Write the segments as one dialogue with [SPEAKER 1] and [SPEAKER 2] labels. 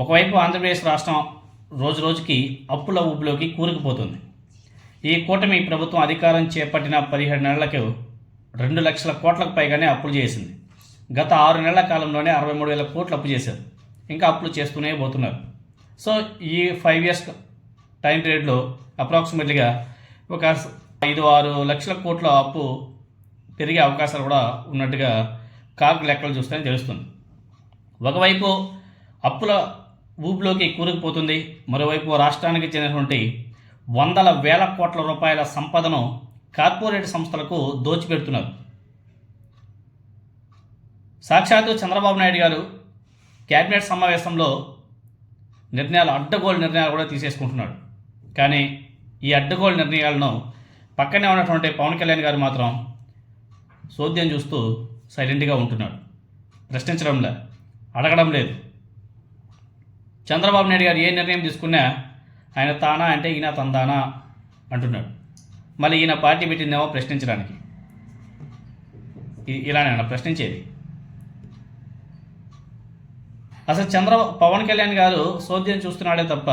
[SPEAKER 1] ఒకవైపు ఆంధ్రప్రదేశ్ రాష్ట్రం రోజు రోజుకి అప్పుల ఊపులోకి కూరుకుపోతుంది. ఈ కూటమి ప్రభుత్వం అధికారం చేపట్టిన పదిహేడు నెలలకు రెండు లక్షల కోట్లకు పైగానే అప్పులు చేసింది. గత ఆరు నెలల కాలంలోనే అరవై మూడు వేల కోట్లు అప్పు చేశారు. ఇంకా అప్పులు చేస్తూనే పోతున్నారు. సో ఈ ఫైవ్ ఇయర్స్ టైం పీరియడ్లో అప్రాక్సిమేట్లీగా ఒక ఐదు ఆరు లక్షల కోట్ల అప్పు పెరిగే అవకాశాలు కూడా ఉన్నట్టుగా కాకు లెక్కలు చూస్తే తెలుస్తుంది. ఒకవైపు అప్పుల ఊపిలోకి కూరుకుపోతుంది. మరోవైపు రాష్ట్రానికి చెందినటువంటి వందల వేల కోట్ల రూపాయల సంపదను కార్పొరేట్ సంస్థలకు దోచిపెడుతున్నారు. సాక్షాత్తు చంద్రబాబు నాయుడు గారు క్యాబినెట్ సమావేశంలో నిర్ణయాలు అడ్డగోలు నిర్ణయాలు కూడా తీసేసుకుంటున్నాడు. కానీ ఈ అడ్డగోలు నిర్ణయాలను పక్కనే ఉన్నటువంటి పవన్ కళ్యాణ్ గారు మాత్రం సోద్యం చూస్తూ సైలెంట్గా ఉంటున్నాడు. ప్రశ్నించడం లేదు అడగడం లేదు. చంద్రబాబు నాయుడు గారు ఏ నిర్ణయం తీసుకున్నా ఆయన తానా అంటే ఈయన తందానా అంటున్నాడు. మళ్ళీ ఈయన పార్టీ పెట్టిందేమో ప్రశ్నించడానికి. ఇలానే అన్న ప్రశ్నించేది. అసలు చంద్ర పవన్ కళ్యాణ్ గారు సోద్యం చూస్తున్నాడే తప్ప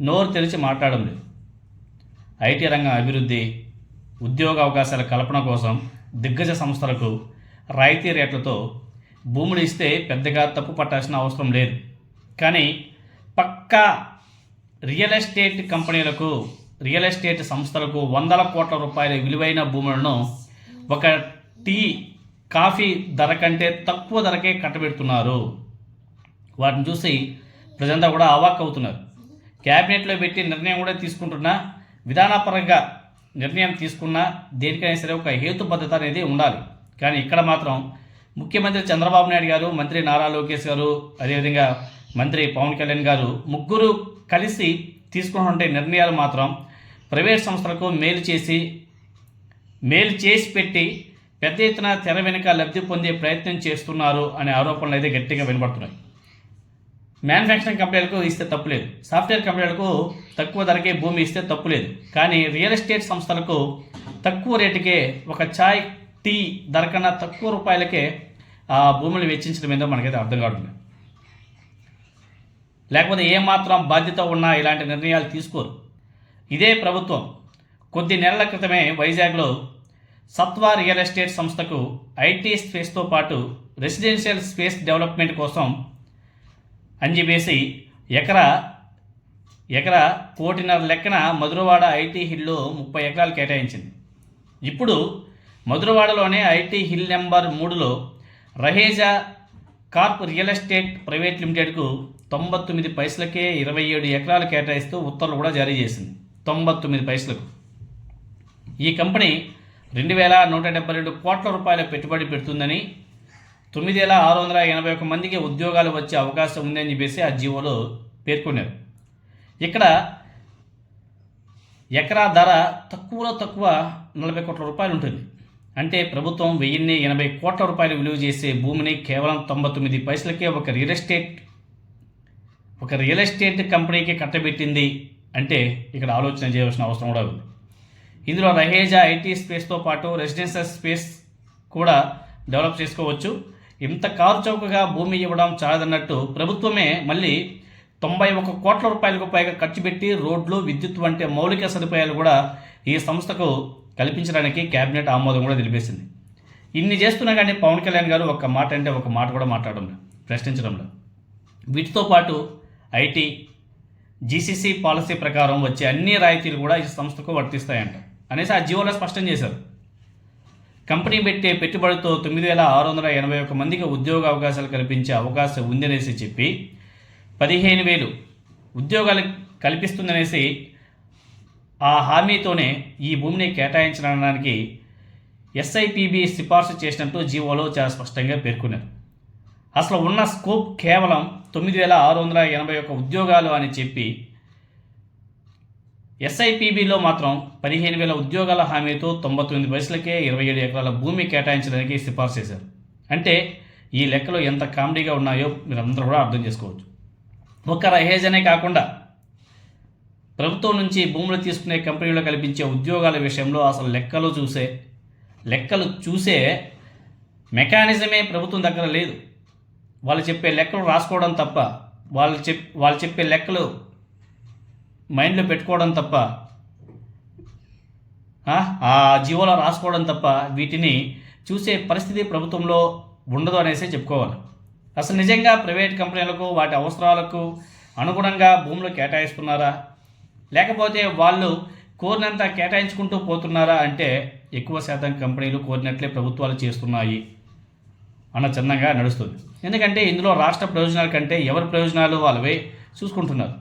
[SPEAKER 1] నోరు తెరిచి మాట్లాడడం లేదు. ఐటీ రంగం అభివృద్ధి ఉద్యోగ అవకాశాల కల్పన కోసం దిగ్గజ సంస్థలకు రాయితీ రేట్లతో భూములు ఇస్తే పెద్దగా తప్పు పట్టాల్సిన అవసరం లేదు. కానీ పక్కా రియల్ ఎస్టేట్ కంపెనీలకు రియల్ ఎస్టేట్ సంస్థలకు వందల కోట్ల రూపాయల విలువైన భూములను ఒక టీ కాఫీ ధర కంటే తక్కువ ధరకే కట్టబెడుతున్నారు. వాటిని చూసి ప్రజంతా కూడా అవాక్ అవుతున్నారు. క్యాబినెట్లో పెట్టి నిర్ణయం కూడా తీసుకుంటున్నా విధానపరంగా నిర్ణయం తీసుకున్నా దేనికైనా సరే ఒక హేతుబద్ధత అనేది ఉండాలి. కానీ ఇక్కడ మాత్రం ముఖ్యమంత్రి చంద్రబాబు నాయుడు గారు మంత్రి నారా లోకేష్ గారు అదేవిధంగా మంత్రి పవన్ కళ్యాణ్ గారు ముగ్గురు కలిసి తీసుకున్నటువంటి నిర్ణయాలు మాత్రం ప్రైవేట్ సంస్థలకు మేలు చేసి మేలు చేసి పెట్టి పెద్ద ఎత్తున తెర వెనుక లబ్ధి పొందే ప్రయత్నం చేస్తున్నారు అనే ఆరోపణలు అయితే గట్టిగా వినబడుతున్నాయి. మ్యానుఫ్యాక్చరింగ్ కంపెనీలకు ఇస్తే తప్పులేదు సాఫ్ట్వేర్ కంపెనీలకు తక్కువ ధరకే భూమి ఇస్తే తప్పులేదు కానీ రియల్ ఎస్టేట్ సంస్థలకు తక్కువ రేటుకే ఒక చాయ్ టీ ధర కన్నా తక్కువ రూపాయలకే ఆ భూములు వెచ్చించడం ఏందో మనకైతే అర్థం కావట్లేదు. లేకపోతే ఏమాత్రం బాధ్యత ఉన్నా ఇలాంటి నిర్ణయాలు తీసుకోరు. ఇదే ప్రభుత్వం కొద్ది నెలల క్రితమే వైజాగ్లో సత్వా రియల్ ఎస్టేట్ సంస్థకు ఐటీ స్పేస్తో పాటు రెసిడెన్షియల్ స్పేస్ డెవలప్మెంట్ కోసం అంజివేసి ఎకరా ఎకరా కోటిన్నర లెక్కన మధురవాడ ఐటీ హిల్లో ముప్పై ఎకరాలు కేటాయించింది. ఇప్పుడు మధురవాడలోనే ఐటీ హిల్ నెంబర్ మూడులో Raheja corp real estate private లిమిటెడ్కు తొంభై తొమ్మిది పైసలకే ఇరవై ఏడు ఎకరాలు కేటాయిస్తూ ఉత్తర్వులు కూడా జారీ చేసింది. తొంభై తొమ్మిది పైసలకు. ఈ కంపెనీ రెండు వేల నూట డెబ్బై రెండు కోట్ల రూపాయల పెట్టుబడి పెడుతుందని తొమ్మిది వేల ఆరు వందల ఎనభై ఒక మందికి ఉద్యోగాలు వచ్చే అవకాశం ఉందని చెప్పేసి ఆ జీవోలో పేర్కొన్నారు. ఇక్కడ ఎకరా ధర తక్కువలో తక్కువ నలభై కోట్ల రూపాయలు ఉంటుంది. అంటే ప్రభుత్వం వెయ్యిన్ని ఎనభై కోట్ల రూపాయలు విలువ చేసే భూమిని కేవలం తొంభై తొమ్మిది పైసలకే ఒక రియల్ ఎస్టేట్ ఒక రియల్ ఎస్టేట్ కంపెనీకి కట్టబెట్టింది అంటే ఇక్కడ ఆలోచన చేయవలసిన అవసరం కూడా ఉంది. ఇందులో రహేజా ఐటీ స్పేస్తో పాటు రెసిడెన్షియల్ స్పేస్ కూడా డెవలప్ చేసుకోవచ్చు. ఇంత కారు చౌకగా భూమి ఇవ్వడం చాలదన్నట్టు ప్రభుత్వమే మళ్ళీ తొంభై ఒక కోట్ల రూపాయలకు పైగా ఖర్చు పెట్టి రోడ్లు విద్యుత్ వంటి మౌలిక సదుపాయాలు కూడా ఈ సంస్థకు కల్పించడానికి కేబినెట్ ఆమోదం కూడా తెలిపేసింది. ఇన్ని చేస్తున్నా కానీ పవన్ కళ్యాణ్ గారు ఒక మాట అంటే ఒక మాట కూడా మాట్లాడడం ప్రశ్నించడంలో వీటితో పాటు ఐటీ జీసీసీ పాలసీ ప్రకారం వచ్చే అన్ని రాయితీలు కూడా ఈ సంస్థకు వర్తిస్తాయంట. అనేసి ఆ జీవోలో స్పష్టం చేశారు. కంపెనీ పెట్టే పెట్టుబడితో తొమ్మిది వేల ఆరు వందల ఎనభై ఒక మందికి ఉద్యోగ అవకాశాలు కల్పించే అవకాశం ఉందనేసి చెప్పి పదిహేను వేలు ఉద్యోగాలు కల్పిస్తుందనేసి ఆ హామీతోనే ఈ భూమిని కేటాయించడానికి ఎస్ఐపిబి సిఫార్సు చేసినట్టు జీవోలో చాలా స్పష్టంగా పేర్కొన్నారు. అసలు ఉన్న స్కోప్ కేవలం తొమ్మిది వేల ఆరు వందల ఎనభై ఒక్క ఉద్యోగాలు అని చెప్పి ఎస్ఐపిబిలో మాత్రం పదిహేను వేల ఉద్యోగాల హామీతో తొంభై తొమ్మిది వయసులకే ఇరవై ఏడు ఎకరాల భూమి కేటాయించడానికి సిఫార్సు చేశారు. అంటే ఈ లెక్కలు ఎంత కామెడీగా ఉన్నాయో మీరు అందరూ కూడా అర్థం చేసుకోవచ్చు. ఒక్క రహేజనే కాకుండా ప్రభుత్వం నుంచి భూములు తీసుకునే కంపెనీలు కల్పించే ఉద్యోగాల విషయంలో అసలు లెక్కలు చూసే లెక్కలు చూసే మెకానిజమే ప్రభుత్వం దగ్గర లేదు. వాళ్ళు చెప్పే లెక్కలు రాసుకోవడం తప్ప వాళ్ళు చెప్ వాళ్ళు చెప్పే లెక్కలు మైండ్లో పెట్టుకోవడం తప్ప ఆ, జీవోలో రాసుకోవడం తప్ప వీటిని చూసే పరిస్థితి ప్రభుత్వంలో ఉండదు అనేసి చెప్పుకోవాలి. అసలు నిజంగా ప్రైవేట్ కంపెనీలకు వాటి అవసరాలకు అనుగుణంగా భూములు కేటాయిస్తున్నారా? లేకపోతే వాళ్ళు కోరినంత కేటాయించుకుంటూ పోతున్నారా అంటే ఎక్కువ శాతం కంపెనీలు కోరినట్లే ప్రభుత్వాలు చేస్తున్నాయి. అన్న చందంగా నడుస్తుంది. ఎందుకంటే ఇందులో రాష్ట్ర ప్రయోజనాల కంటే ఎవరి ప్రయోజనాలు వాళ్ళవే చూసుకుంటున్నారు.